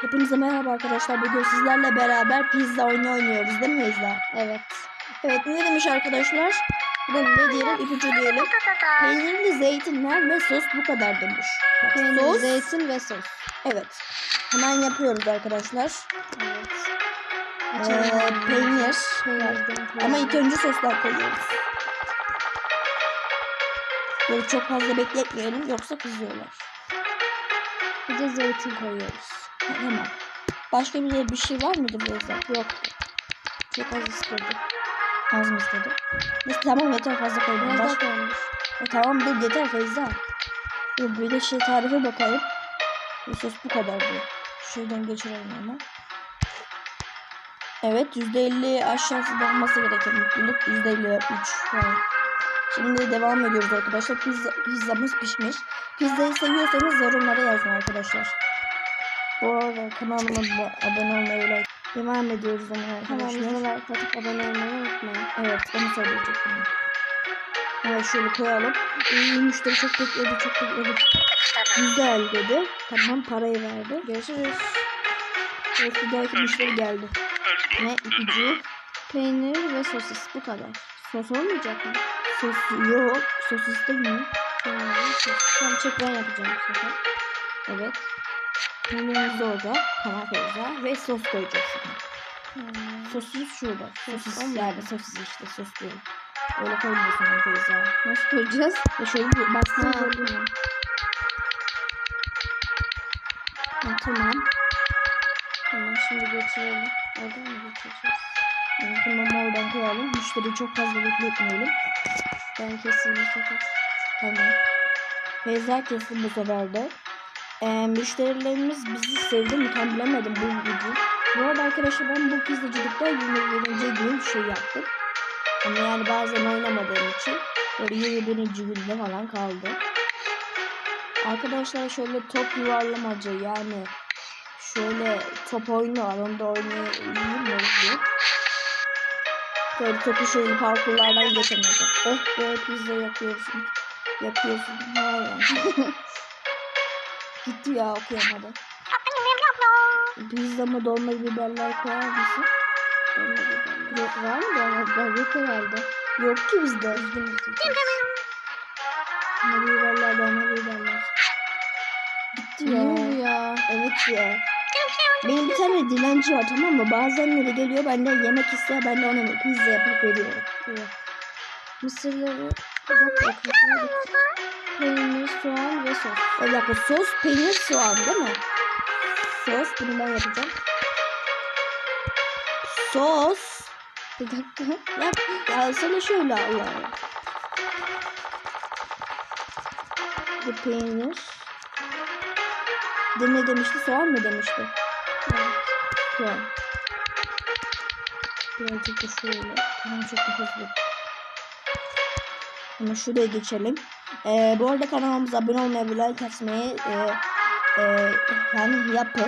Hepinize merhaba arkadaşlar. Bugün sizlerle beraber pizza oyunu oynuyoruz değil mi Feyza? Evet. Evet ne demiş arkadaşlar? Buna ne diyelim? İpucu diyelim. Peynirli zeytinler ve sos bu kadar demiş. Bak, Peynir, sos. zeytin ve sos. Evet. Hemen yapıyoruz arkadaşlar. Evet. Ee, peynir. Ama ilk önce soslar koyuyoruz. Böyle çok fazla bekletmeyelim yoksa kızıyorlar. Bir de zeytin koyuyoruz. Hemen. Başka bir, bir şey var mıydı Feyza? Yok. Çok az istedi. Az mı istedi? Neyse tamam yeter fazla koydum. Biraz daha koymuş. E, tamam dur yeter Feyza. Dur bir de şey tarife bakayım. Bu sos bu kadar diyor. Şuradan geçirelim hemen. Evet %50 aşağısında olması gerekir mutluluk. %53 falan. Şimdi devam ediyoruz arkadaşlar. Pizza, pizzamız pişmiş. Pizzayı seviyorsanız yorumlara yazın arkadaşlar. Bu arada kanalıma da abone olmayı like. Devam ediyoruz ama arkadaşlar. Kanalımıza like atıp abone olmayı unutmayın. Evet onu söyleyecektim. Evet şöyle koyalım. İyi müşteri çok bekledi çok bekledi. Güzel dedi. Tamam parayı verdi. Görüşürüz. Evet bir dahaki müşteri geldi. Ne ipucu? Peynir ve sosis. Bu kadar. Sos olmayacak mı? Sos yok. Sos istemiyor. Peynir ve sosis. Tamam çek ben yapacağım bu sefer. Evet. Peynirimiz orada. Tamam Feyza. Ve sos koyacaksın. Hmm. Sosis şurada. Sosis olmuyor. yani sosis işte sos diyorum. Öyle koymuyorsun onu Feyza. Nasıl koyacağız? Ve şöyle bir Ha, böyle. tamam. Ha, tamam. Tamam şimdi geçirelim. Oradan mı geçireceğiz? Yani tamam oradan koyalım. Müşteri çok fazla bekletmeyelim. Ben keseyim bu sefer. Tamam. Feyza kesin bu sefer de. Ee, müşterilerimiz bizi sevdi mi tam bilemedim bu gücü. Bu arada arkadaşlar ben bu pizzacılıkta 21. gün şey yaptım. Ama yani bazen oynamadığım için böyle 21. günde falan kaldı. Arkadaşlar şöyle top yuvarlamaca yani şöyle top oyunu var onu da oynayayım mı diye. Böyle topu şöyle parkurlardan geçemeyecek. Oh be pizza yapıyorsun. Yapıyorsun. Hayır. Gitti ya okuyamadı. Pizza mı dolma biberler koyar mısın? Yok var mı dolma biber? Yok herhalde. Yok ki bizde. Üzgünüz. Dolma biberler dolma biberler. Gitti ya. Ya. Evet ya. Benim bir tane dilenci var tamam mı? Bazenleri geliyor benden yemek ister ben de ona pizza yapıp veriyorum. Yok. Mısırları bir dakika Peynir, soğan ve sos. Bir dakika sos, peynir, soğan değil mi? Sos, bunu ben yapacağım. Sos. Bir dakika. Yap, ya sana şöyle Allah Allah. Bir peynir. De ne demişti? Soğan mı demişti? Evet. Soğan. Birazcık da şöyle. Tamam çok da hızlı. Ama şuraya geçelim. Ee, bu arada kanalımıza abone olmayı ve like atmayı e, e, yani yapın.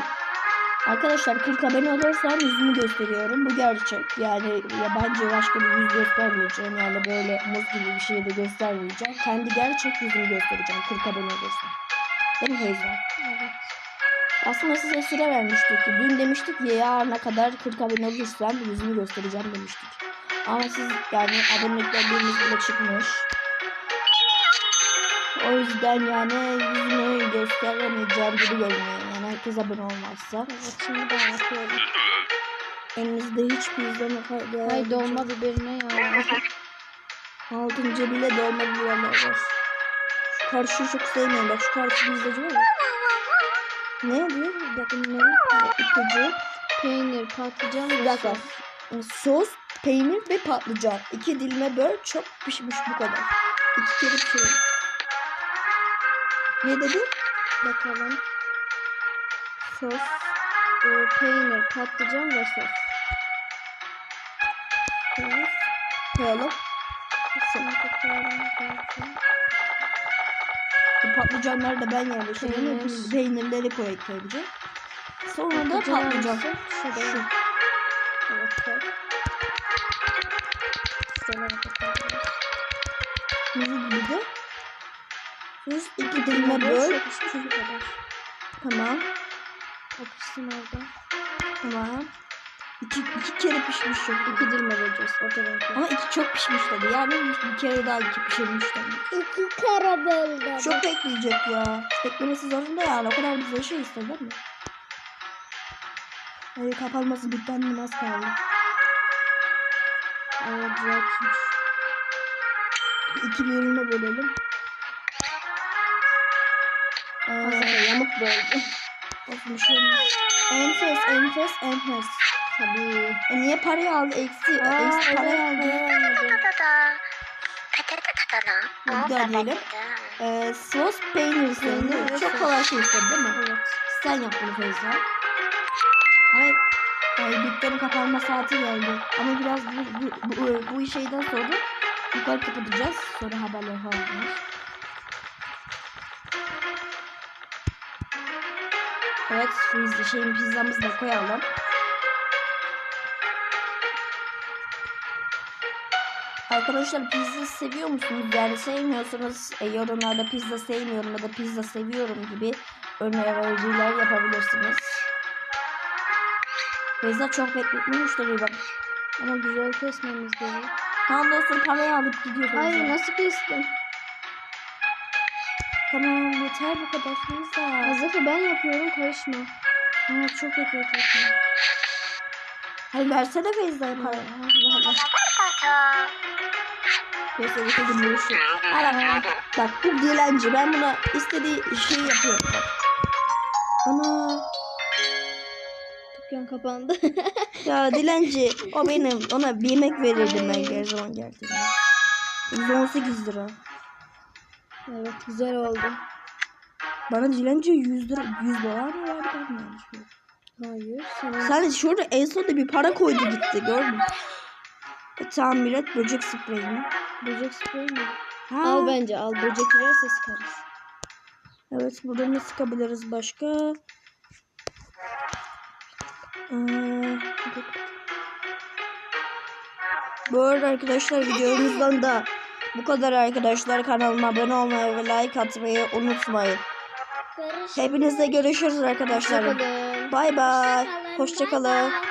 Arkadaşlar 40 abone olursam yüzümü gösteriyorum. Bu gerçek. Yani yabancı başka bir yüz göstermeyeceğim. Yani böyle muz gibi bir şey de göstermeyeceğim. Kendi gerçek yüzümü göstereceğim 40 abone olursam. Değil mi Feyza? Evet. Aslında size süre vermiştik. Dün demiştik ya yarına kadar 40 abone olursam yüzümü göstereceğim demiştik. Ama siz yani aboneliklerimiz bile çıkmış. O yüzden yani yüzümü gösteremeyeceğim gibi görünüyor. Yani herkes abone olmazsa. Evet şimdi ben yapıyorum. Elinizde hiç pizza mı kaldı? Hay dolma biberine ya. Altıncı bile dolma biberler var. Şu karşıyı çok sevmiyorum. Bak şu karşı pizzacı var ya. Ne diyor? Dakika ne? İpucu. Peynir, patlıcan ve sos. Sos, peynir ve patlıcan. İki dilime böl. Çok pişmiş bu kadar. İki kere pişirelim. Ne dedi? Bakalım. Sos, e, peynir, patlıcan ve sos. Sos. Koyalım. Kesinlikle koyalım. Bu patlıcanları da ben yerleştireyim. Peynir. Peynirleri koy ekleyebileceğim. Sonra da Patlıcan? Şurada. Şu. Evet. Şuralara bakalım. Sos iki dilime dilime böl. Tamam. Yapışsın orada. Tamam. İki, iki kere pişmiş çok. İki dilim vereceğiz ortadan. Ama iki çok pişmiş dedi. Yani bir kere daha iki pişirmiş dedi. İki kere böldüm. Çok bekleyecek ya. Beklemesi zorunda yani. O kadar bize şey istedi değil mi? Ay kapanması bitten az kaldı. Evet güzel pişmiş. İki bölüme bölelim. Ee, yamuk böldü. olsun bir şey olmaz. Enfes, enfes, enfes. Tabii. E niye parayı aldı? Eksi, Aa, eksi parayı aldı. Bir daha diyelim. Ee, sos peynir. Peynir, Çok kolay şey istedi değil mi? Evet. Sen yap bunu Feyza. Hayır. Ay, dükkanın kapanma saati geldi. Ama biraz bu, bu, bu, bu şeyden sonra yukarı kapatacağız. Sonra haberler falan Evet, freeze şeyin pizzamızı da koyalım. Arkadaşlar pizza seviyor musunuz? Yani sevmiyorsanız e, yorumlarda pizza sevmiyorum ya da pizza seviyorum gibi öneriler yapabilirsiniz. Pizza çok bekletme müşteriyi bak. Ama güzel kesmemiz gerek. Tamam dostum parayı alıp gidiyor Feyza. Hayır nasıl kestim? Tamam yeter bu kadar Feyza. Hazırı ben yapıyorum karışma. Aa, çok bekletiyorsun. Hayır versene Feyza'ya parayı. Allah Allah. Neyse getirdim bu işi. Ara, bak bu dilenci. Ben buna istediği şeyi yapıyorum. Bak. Ana. Dükkan kapandı. Ya dilenci. O benim. Ona bir yemek verirdim ben her zaman geldiğinde. 118 lira. Evet güzel oldu. Bana dilenci 100 lira 100 dolar mı verdi ben mi yanlış? Hayır. Senin Sen şurada en sonunda bir para koydu gitti gördün mü? E, Tamirat böcek spreyi mi? böcek spreyi mi? Ha. Al bence al. Böcek girerse sıkarız. Evet burada ne sıkabiliriz başka? Ee, bu arada arkadaşlar videomuzdan da bu kadar arkadaşlar kanalıma abone olmayı ve like atmayı unutmayın. Hepinizle görüşürüz arkadaşlar. Bay bay. Hoşçakalın.